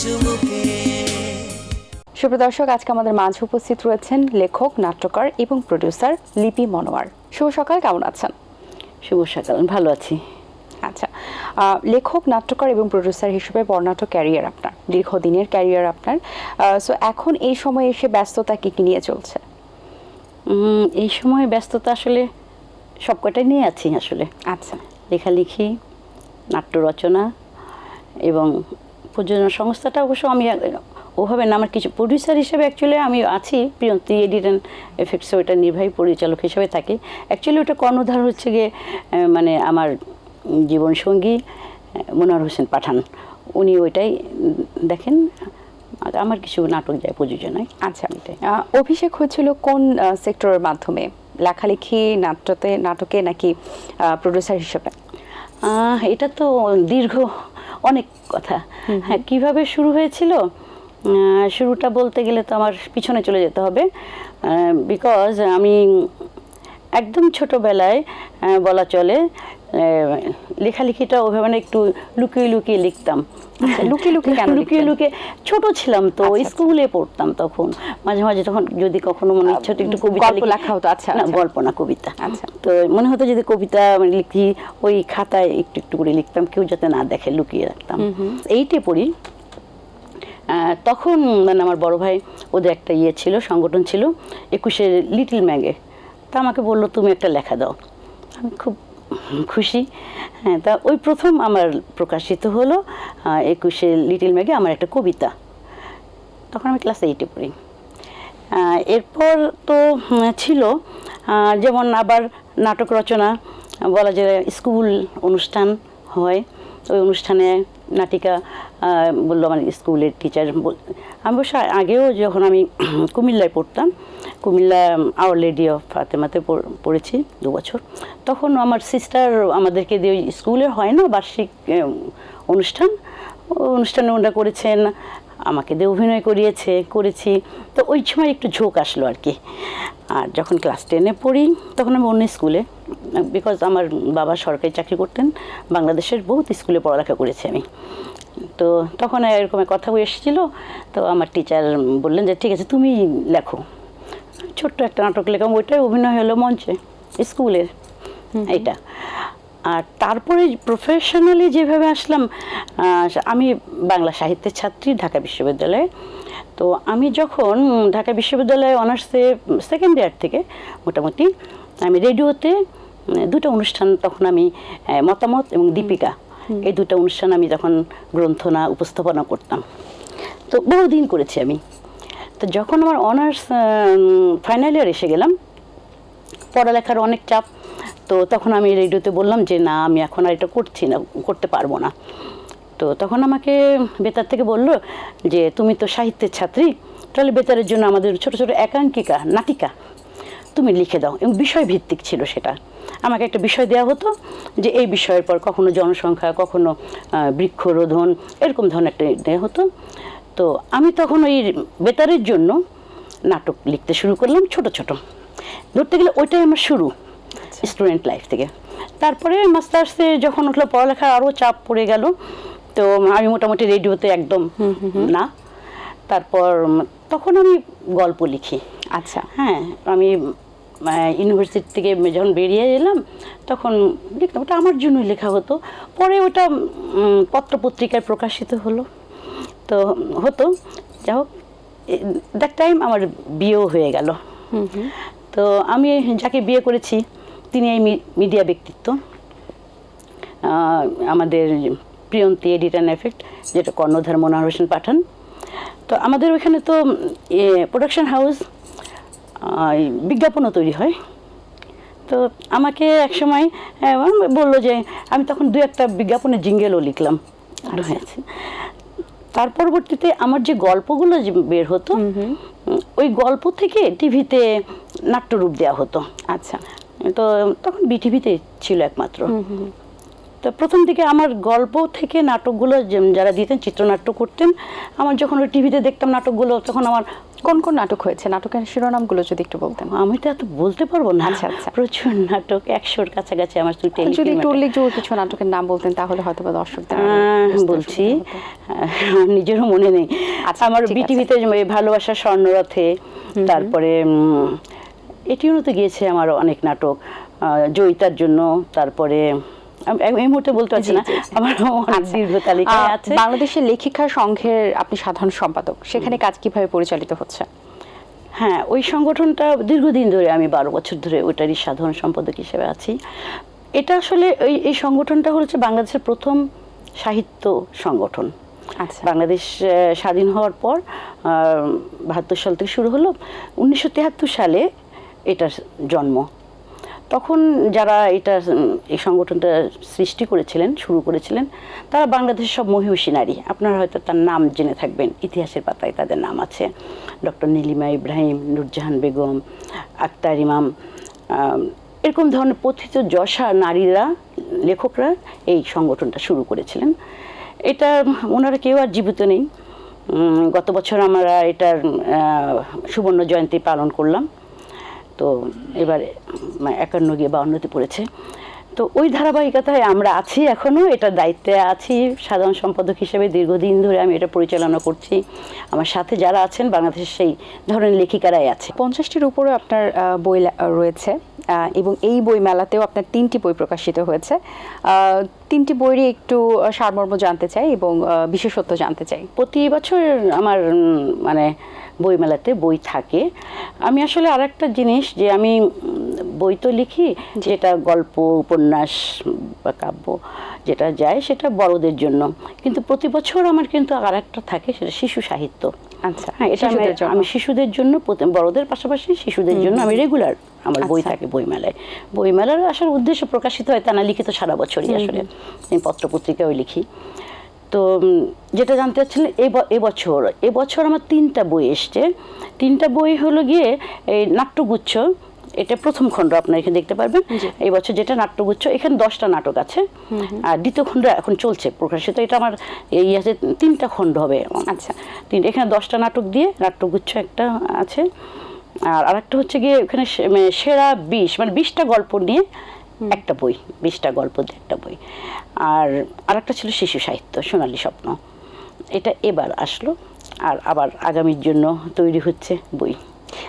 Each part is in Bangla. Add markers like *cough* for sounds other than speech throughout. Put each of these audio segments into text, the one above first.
চুমুকে। সুপ্রদর্শক আজকে আমাদের মাঝে উপস্থিত রয়েছেন লেখক নাট্যকার এবং প্রডিউসার লিপি মনোয়ার। শুভ সকাল কেমন আছেন? শুভ সকাল ভালো আছি। আচ্ছা লেখক নাট্যকার এবং প্রডিউসার হিসেবে বর্ণাঢ্য ক্যারিয়ার আপনার দীর্ঘদিনের ক্যারিয়ার আপনার। সো এখন এই সময় এসে ব্যস্ততা কী কি নিয়ে চলছে? এই সময় ব্যস্ততা আসলে সবকটাই নিয়ে আছি আসলে। আচ্ছা। লেখালেখি নাট্য রচনা এবং প্রযোজনা সংস্থাটা অবশ্য আমি ওভাবে না আমার কিছু প্রডিউসার হিসেবে অ্যাকচুয়ালি আমি আছি প্রিয়ন্তি এডিট অ্যান্ড এফেক্টসে ওটা নির্বাহী পরিচালক হিসেবে থাকি। অ্যাকচুয়ালি ওটা কর্ণধার হচ্ছে গিয়ে মানে আমার জীবনসঙ্গী মনোয়ার হোসেন পাঠান। উনি ওইটাই দেখেন আমার কিছু নাটক যায় প্রযোজনায়। আচ্ছা অভিষেক হয়েছিল কোন সেক্টরের মাধ্যমে? লেখালেখি নাট্যতে নাটকে নাকি প্রডিউসার হিসেবে? এটা তো দীর্ঘ অনেক কথা। হ্যাঁ কীভাবে শুরু হয়েছিল? শুরুটা বলতে গেলে তো আমার পিছনে চলে যেতে হবে। বিকজ আমি একদম ছোটোবেলায় বলা চলে লেখালেখিটা ওভাবে একটু লুকিয়ে লুকিয়ে লিখতাম। *laughs* লুকিয়ে লুকিয়ে কেন লুকিয়ে লুকিয়ে ছোট ছিলাম তো আচ্ছা, আচ্ছা। স্কুলে পড়তাম তখন। মাঝে মাঝে তখন যদি কখনো মনে ইচ্ছা হতো একটু কবিতা লেখা। হতো, আচ্ছা, না আচ্ছা। গল্প না কবিতা। আচ্ছা। তো মনে হতো যদি কবিতা লিখি ওই খাতায় একটু একটু করে লিখতাম কেউ যাতে না দেখে লুকিয়ে রাখতাম। এইটে পড়ি। তখন মানে আমার বড় ভাই ওদের একটা ইয়ে ছিল সংগঠন ছিল একুশের লিটল ম্যাগে। তা আমাকে বলল তুমি একটা লেখা দাও। আমি খুব খুশি। হ্যাঁ তা ওই প্রথম আমার প্রকাশিত হলো একুশে লিটিল ম্যাগে আমার একটা কবিতা। তখন আমি ক্লাস এইটে পড়ি। এরপর তো ছিল যেমন আবার নাটক রচনা বলা যায়, স্কুল অনুষ্ঠান হয়। ওই অনুষ্ঠানে নাটিকা বলল আমার স্কুলের টিচার আমি অবশ্য আগেও যখন আমি *clears throat* কুমিল্লায় পড়তাম, কুমিল্লা আওয়ার লেডি অফ ফাতেমাতে পড়- পড়েছি দু বছর, তখন আমার সিস্টার আমাদেরকে দিয়ে স্কুলে হয় না বার্ষিক অনুষ্ঠান অনুষ্ঠানে ওনারা করেছেন আমাকে দিয়ে অভিনয় করিয়েছে করেছি। তো ওই সময় একটু ঝোঁক আসলো আর কি। আর যখন ক্লাস টেনে পড়ি তখন আমি অন্য স্কুলে বিকজ আমার বাবা সরকারি চাকরি করতেন বাংলাদেশের বহুত স্কুলে পড়ালেখা করেছি আমি। তো তখন এরকম কথা এসেছিল তো আমার টিচার বললেন যে ঠিক আছে তুমি লেখো। ছোট্ট একটা নাটক লেখা ওইটাই অভিনয় হলো মঞ্চে স্কুলের এইটা। আর তারপরে প্রফেশনালি যেভাবে আসলাম আমি বাংলা সাহিত্যের ছাত্রী ঢাকা বিশ্ববিদ্যালয়ে। তো আমি যখন ঢাকা বিশ্ববিদ্যালয়ে অনার্সে সেকেন্ড ইয়ার থেকে মোটামুটি আমি রেডিওতে দুটো অনুষ্ঠান তখন আমি মতামত এবং দীপিকা এই দুটো অনুষ্ঠান আমি তখন গ্রন্থনা উপস্থাপনা করতাম। তো বহুদিন করেছি আমি। তো যখন আমার অনার্স ফাইনাল ইয়ার এসে গেলাম পড়ালেখার অনেক চাপ, তো তখন আমি রেডিওতে বললাম যে, না, আমি এখন আর এটা করছি না, করতে পারব না। তো তখন আমাকে বেতার থেকে বলল যে, তুমি তো সাহিত্যের ছাত্রী, তাহলে বেতারের জন্য আমাদের ছোট ছোট একাঙ্কিকা নাটিকা তুমি লিখে দাও। এবং বিষয় ভিত্তিক ছিল সেটা। আমাকে একটা বিষয় দেওয়া হতো যে, এই বিষয়ের পর কখনো জনসংখ্যা, কখনো বৃক্ষরোধন, এরকম ধরনের একটা দেওয়া হতো। তো আমি তখন ওই বেতারের জন্য নাটক লিখতে শুরু করলাম ছোট ছোট। ধরতে গেলে ওইটাই আমার শুরু স্টুডেন্ট লাইফ থেকে। তারপরে মাস্টার্সে যখন উঠল পড়ালেখার আরও চাপ পড়ে গেল তো আমি মোটামুটি রেডিওতে একদম না। তারপর তখন আমি গল্প লিখি। আচ্ছা। হ্যাঁ আমি ইউনিভার্সিটি থেকে যখন বেরিয়ে এলাম তখন লিখতাম ওটা আমার জন্যই লেখা হতো। পরে ওটা পত্রপত্রিকায় প্রকাশিত হলো। তো হতো। যাই হোক দ্যাট টাইম আমার বিয়েও হয়ে গেল। তো আমি যাকে বিয়ে করেছি তিনি এই মিডিয়া ব্যক্তিত্ব। আমাদের প্রিয়ন্তী এডিট অ্যান্ড এফেক্ট যেটা কর্ণধার মনোহর হোসেন পাঠান। তো আমাদের ওইখানে তো প্রোডাকশন হাউস বিজ্ঞাপনও তৈরি হয়। তো আমাকে একসময় আহ, বলল যে আমি তখন দু একটা বিজ্ঞাপনের জিঙ্গেলও লিখলাম। হয়েছে। তার পরবর্তীতে আমার যে গল্পগুলো যে বের হতো ওই গল্প থেকে টিভিতে নাট্যরূপ দেওয়া হতো। আচ্ছা। তো তখন বিটিভিতে ছিল একমাত্র। তো প্রথম দিকে আমার গল্প থেকে নাটকগুলো যারা দিতেন চিত্রনাট্য করতেন আমার যখন ওই টিভিতে দেখতাম নাটকগুলো তখন আমার কোন কোন নাটক হয়েছে? নাটকের শিরোনামগুলো যদি একটু বলতেন। আমি তো এত বলতে পারব না। আচ্ছা, আচ্ছা। প্রচুর নাটক একশোর কাছাকাছি আমার যদি একটু উল্লেখযোগ্য কিছু নাটকের নাম বলতেন তাহলে হয়তো বা দর্শকদের বুঝতে বলছি। নিজেরও মনে নেই। আচ্ছা, আমার বিটিভিতে ভালোবাসা স্বর্ণরথে তারপরে এটিও তো গিয়েছে আমার অনেক নাটক জয়িতার জন্য তারপরে এই মুহূর্তে বলতে পারছি না। আমার আচ্ছা। দীর্ঘ তালিকায় আছে। বাংলাদেশের লেখিকা সংঘের আপনি সাধারণ সম্পাদক সেখানে কাজ কীভাবে পরিচালিত হচ্ছে? হ্যাঁ ওই সংগঠনটা দীর্ঘদিন ধরে আমি বারো বছর ধরে ওইটারই সাধারণ সম্পাদক হিসেবে আছি। এটা আসলে এই এই সংগঠনটা হচ্ছে বাংলাদেশের প্রথম সাহিত্য সংগঠন। আচ্ছা। বাংলাদেশ স্বাধীন হওয়ার পর বাহাত্তর সাল থেকে শুরু হলো। উনিশশো তেহাত্তর সালে এটার জন্ম। তখন যারা এটা এই সংগঠনটা সৃষ্টি করেছিলেন, শুরু করেছিলেন, তারা বাংলাদেশের সব মহিষী নারী। আপনারা হয়তো তার নাম জেনে থাকবেন, ইতিহাসের পাতায় তাদের নাম আছে। ডক্টর নীলিমা ইব্রাহিম, নুরজাহান বেগম, আক্তার ইমাম এরকম ধরনের পথিত যশা নারীরা, লেখকরা এই সংগঠনটা শুরু করেছিলেন। এটা ওনারা কেউ আর জীবিত নেই। গত বছর আমরা এটার সুবর্ণ জয়ন্তী পালন করলাম। তো এবার একান্ন গিয়ে বাউন্নতে পড়েছে। তো ওই ধারাবাহিকতায় আমরা আছি এখনও এটার দায়িত্বে আছি সাধারণ সম্পাদক হিসেবে। দীর্ঘদিন ধরে আমি এটা পরিচালনা করছি। আমার সাথে যারা আছেন বাংলাদেশের সেই ধরনের লেখিকারাই আছে। পঞ্চাশটির উপরে আপনার বই রয়েছে এবং এই বই মেলাতেও আপনার তিনটি বই প্রকাশিত হয়েছে। তিনটি বইয়েরই একটু সারমর্ম জানতে চাই এবং বিশেষত্ব জানতে চাই। প্রতি বছর আমার মানে বইমেলাতে বই থাকে। আমি আসলে আর একটা জিনিস যে আমি বই তো লিখি যেটা গল্প উপন্যাস বা কাব্য যেটা যায় সেটা বড়দের জন্য। কিন্তু প্রতি বছর আমার কিন্তু আর একটা থাকে সেটা শিশু সাহিত্য। আচ্ছা হ্যাঁ এটা আমি- শিশুদের জন্য। বড়দের পাশাপাশি শিশুদের জন্য আমি রেগুলার আমার বই আচ্ছা। থাকে বইমেলায়। বইমেলার আসার উদ্দেশ্য প্রকাশিত হয় তা না লিখিত সারা বছরই আসলে। আমি পত্রপত্রিকাও লিখি। তো যেটা জানতে চাচ্ছিলেন এব- এবছর এবছর আমার তিনটা বই এসছে। তিনটা বই হলো গিয়ে এই নাট্যগুচ্ছ এটা প্রথম খণ্ড আপনারা এখানে দেখতে পারবেন। এই বছর যেটা নাট্যগুচ্ছ এখানে দশটা নাটক আছে। আর দ্বিতীয় খণ্ড এখন চলছে প্রকাশিত এটা আমার এই আছে তিনটা খণ্ড হবে। আচ্ছা। তিন এখানে দশটা নাটক দিয়ে নাট্যগুচ্ছ একটা আছে। আর আরেকটা হচ্ছে গিয়ে ওখানে সে- মানে সেরা বিশ মানে বিশটা গল্প নিয়ে একটা বই বিশটা গল্প দিয়ে একটা বই। আর আরেকটা ছিল শিশু সাহিত্য সোনালী স্বপ্ন। এটা এবার আসলো আর আবার আগামীর জন্য তৈরি হচ্ছে বই।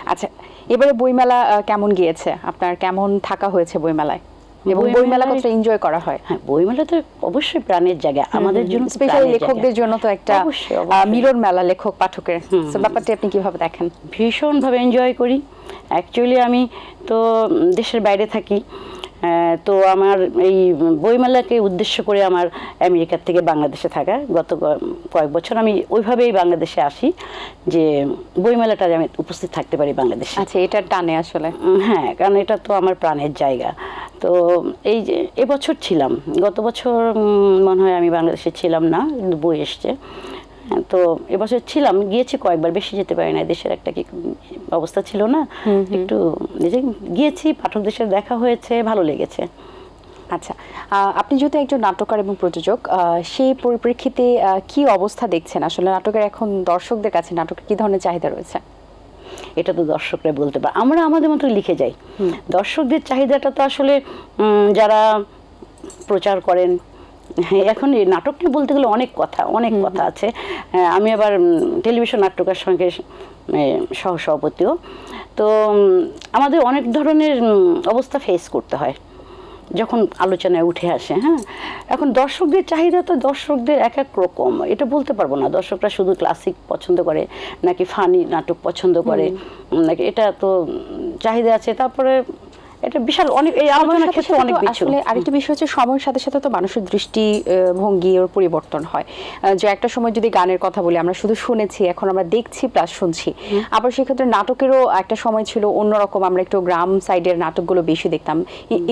আচ্ছা এবারে বইমেলা কেমন গিয়েছে? আপনার কেমন থাকা হয়েছে বইমেলায়? এবং বইমেলা কতটা এনজয় করা হয়? হ্যাঁ বইমেলা তো অবশ্যই প্রাণের জায়গা। আমাদের জন্য স্পেশালি লেখকদের জন্য তো একটা। মিলন মেলা লেখক পাঠকের। ব্যাপারটি আপনি কীভাবে দেখেন? ভীষণভাবে এনজয় করি। অ্যাকচুয়ালি আমি তো দেশের বাইরে থাকি। তো আমার এই বইমেলাকে উদ্দেশ্য করে আমার আমেরিকার থেকে বাংলাদেশে থাকা গত কয়েক বছর আমি ওইভাবেই বাংলাদেশে আসি যে বইমেলাটা আমি উপস্থিত থাকতে পারি বাংলাদেশে। আচ্ছা এটার টানে আসলে। হ্যাঁ কারণ এটা তো আমার প্রাণের জায়গা। তো এই যে এবছর ছিলাম গত বছর মনে হয় আমি বাংলাদেশে ছিলাম না কিন্তু বই এসছে। হ্যাঁ, তো এবছর ছিলাম গিয়েছি কয়েকবার বেশি যেতে পারি না দেশের একটা কি অবস্থা ছিল না। একটু নিজে গিয়েছি পাঠকদের সাথে দেখা হয়েছে ভালো লেগেছে। আচ্ছা আপনি যেহেতু একজন নাট্যকার এবং প্রযোজক সেই পরিপ্রেক্ষিতে কি অবস্থা দেখছেন? আসলে নাটকের এখন দর্শকদের কাছে নাটকের কি ধরনের চাহিদা রয়েছে? এটা তো দর্শকরা বলতে পারে। আমরা আমাদের মতো লিখে যাই। দর্শকদের চাহিদাটা তো আসলে যারা প্রচার করেন এখন এই নাটক নিয়ে বলতে গেলে অনেক কথা অনেক কথা আছে। হ্যাঁ, আমি আবার টেলিভিশন নাটকের সঙ্গে সহ সভাপতিও তো আমাদের অনেক ধরনের অবস্থা ফেস করতে হয় যখন আলোচনায় উঠে আসে হ্যাঁ? এখন দর্শকদের চাহিদা তো দর্শকদের এক এক রকম এটা বলতে পারব না। দর্শকরা শুধু ক্লাসিক পছন্দ করে নাকি ফানি নাটক পছন্দ করে নাকি এটা তো চাহিদা আছে। তারপরে এটা বিশাল অনেক এই আলোচনার ক্ষেত্রে অনেক কিছু আসলে আরেকটা বিষয় হচ্ছে সময়ের সাথে সাথে তো মানুষের দৃষ্টি ভঙ্গি ওর পরিবর্তন হয়। যে একটা সময় যদি গানের কথা বলি আমরা শুধু শুনেছি এখন আমরা দেখছি প্লাস শুনছি। আবার সেক্ষেত্রে নাটকেরও একটা সময় ছিল অন্যরকম আমরা একটু গ্রাম সাইডের নাটকগুলো বেশি দেখতাম।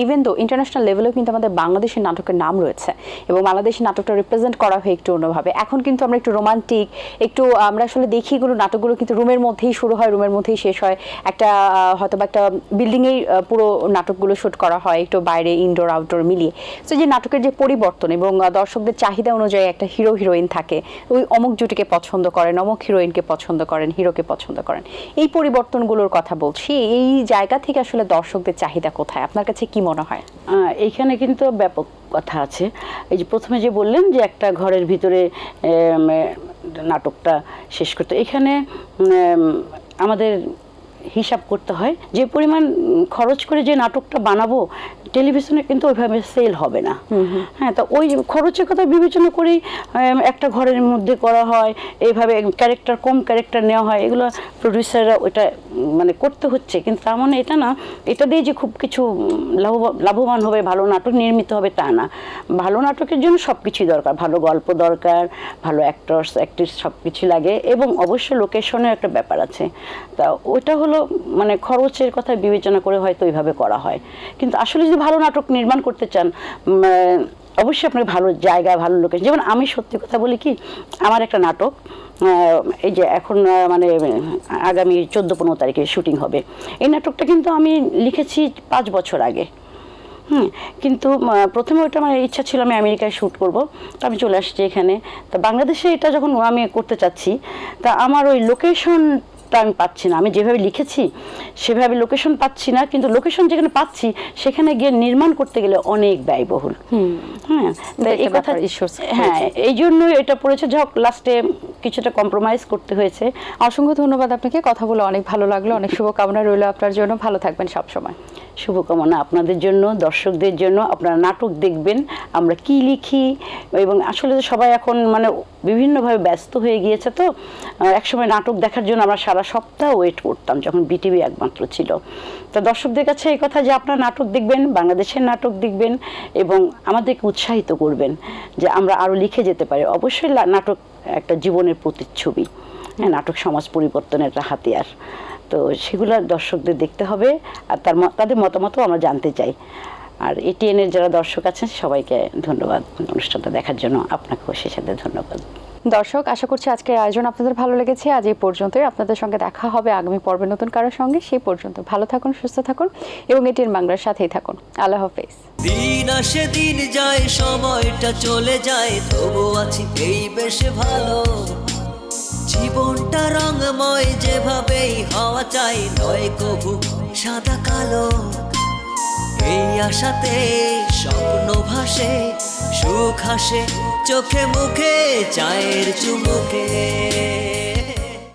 ইভেন তো ইন্টারন্যাশনাল লেভেলেও কিন্তু আমাদের বাংলাদেশের নাটকের নাম রয়েছে এবং বাংলাদেশের নাটকটা রিপ্রেজেন্ট করা হয় একটু অন্যভাবে। এখন কিন্তু আমরা একটু রোমান্টিক একটু আমরা আসলে দেখি এগুলো নাটকগুলো কিন্তু রুমের মধ্যেই শুরু হয় রুমের মধ্যেই শেষ হয়। একটা হয়তো বা একটা বিল্ডিং এর পুরো নাটকগুলো শুট করা হয় একটু বাইরে ইনডোর আউটডোর মিলিয়ে। তো যে নাটকের যে পরিবর্তন এবং দর্শকদের চাহিদা অনুযায়ী একটা হিরো হিরোইন থাকে, ওই অমুক জুটিকে পছন্দ করেন, অমুক হিরোইনকে পছন্দ করেন হিরোকে পছন্দ করেন। এই পরিবর্তনগুলোর কথা বলছি, এই জায়গা থেকে আসলে দর্শকদের চাহিদা কোথায়? আপনার কাছে কি মনে হয়? এইখানে কিন্তু ব্যাপক কথা আছে। এই যে প্রথমে যে বললেন যে একটা ঘরের ভিতরে নাটকটা শেষ করতে, এখানে আমাদের হিসাব করতে হয়। যে পরিমাণ খরচ করে যে নাটকটা বানাবো টেলিভিশনে কিন্তু ওইভাবে সেল হবে না। হ্যাঁ তো ওই খরচের কথা বিবেচনা করেই একটা ঘরের মধ্যে করা হয় এইভাবে ক্যারেক্টার কম ক্যারেক্টার নেওয়া হয় এগুলো প্রডিউসাররা ওইটা মানে করতে হচ্ছে। কিন্তু তার মানে এটা না এটা দিয়ে যে খুব কিছু লাভবান হবে ভালো নাটক নির্মিত হবে তা না। ভালো নাটকের জন্য সব কিছুই দরকার ভালো গল্প দরকার ভালো অ্যাক্টরস অ্যাক্ট্রেস সব কিছু লাগে এবং অবশ্যই লোকেশনের একটা ব্যাপার আছে। তা ওটা হলো মানে খরচের কথা বিবেচনা করে হয়তো এইভাবে করা হয়। কিন্তু আসলে যদি ভালো নাটক নির্মাণ করতে চান অবশ্যই আপনাকে ভালো জায়গা, ভালো লোকেশন। যেমন আমি সত্যি কথা বলি কি, আমার একটা নাটক এই যে এখন মানে আগামী চোদ্দ, পনেরো তারিখে শুটিং হবে। এই নাটকটা কিন্তু আমি লিখেছি পাঁচ বছর আগে। হুম, কিন্তু প্রথমে ওটা আমার ইচ্ছা ছিল আমি আমেরিকায় শ্যুট করব। তো আমি চলে আসছি এখানে। তা বাংলাদেশে এটা যখন আমি করতে চাচ্ছি, তা আমার ওই লোকেশনটা আমি পাচ্ছি না। আমি যেভাবে লিখেছি সেভাবে লোকেশন পাচ্ছি না কিন্তু লোকেশন যেখানে পাচ্ছি সেখানে গিয়ে নির্মাণ করতে গেলে অনেক ব্যয়বহুল। হ্যাঁ এই কথা হ্যাঁ এই জন্যই এটা পড়েছে। যখন লাস্টে কিছুটা কম্প্রোমাইজ করতে হয়েছে। অসংখ্য ধন্যবাদ আপনাকে। কথা বলে অনেক ভালো লাগল। অনেক শুভকামনা রইল আপনার জন্য। ভালো থাকবেন সবসময়। শুভকামনা আপনাদের জন্য দর্শকদের জন্য। আপনারা নাটক দেখবেন আমরা কি লিখি এবং আসলে তো সবাই এখন মানে বিভিন্নভাবে ব্যস্ত হয়ে গিয়েছে তো একসময় নাটক দেখার জন্য আমরা সারা সপ্তাহ ওয়েট করতাম যখন বিটিভি একমাত্র ছিল। তো দর্শকদের কাছে এই কথা যে আপনারা নাটক দেখবেন, বাংলাদেশের নাটক দেখবেন এবং আমাদেরকে উৎসাহিত করবেন যে আমরা আরও লিখে যেতে পারি। অবশ্যই নাটক একটা জীবনের প্রতিচ্ছবি। হ্যাঁ নাটক সমাজ পরিবর্তনের একটা হাতিয়ার। তো সেগুলো দর্শকদের দেখতে হবে আর তার তাদের মতামতও আমরা জানতে চাই। আর এটিএন এর যারা দর্শক আছেন সবাইকে ধন্যবাদ অনুষ্ঠানটা দেখার জন্য। আপনাকেও সেই সাথে ধন্যবাদ। দর্শক আশা করছি আজকের আয়োজন আপনাদের ভালো লেগেছে। আজ এই পর্যন্তই আপনাদের সঙ্গে দেখা হবে আগামী পর্বে নতুন কারোর সঙ্গে। সেই পর্যন্ত ভালো থাকুন সুস্থ থাকুন এবং এটিএন বাংলার সাথেই থাকুন। আল্লাহ হাফেজ। দিন আসে দিন যায় সময়টা চলে যায় তবু আছি এই বেশ ভালো। জীবনটা রঙময় যেভাবেই হওয়া চাই নয় কবু সাদা কালো। এই আশাতে স্বপ্ন ভাসে সুখ হাসে চোখে মুখে চায়ের চুমুকে।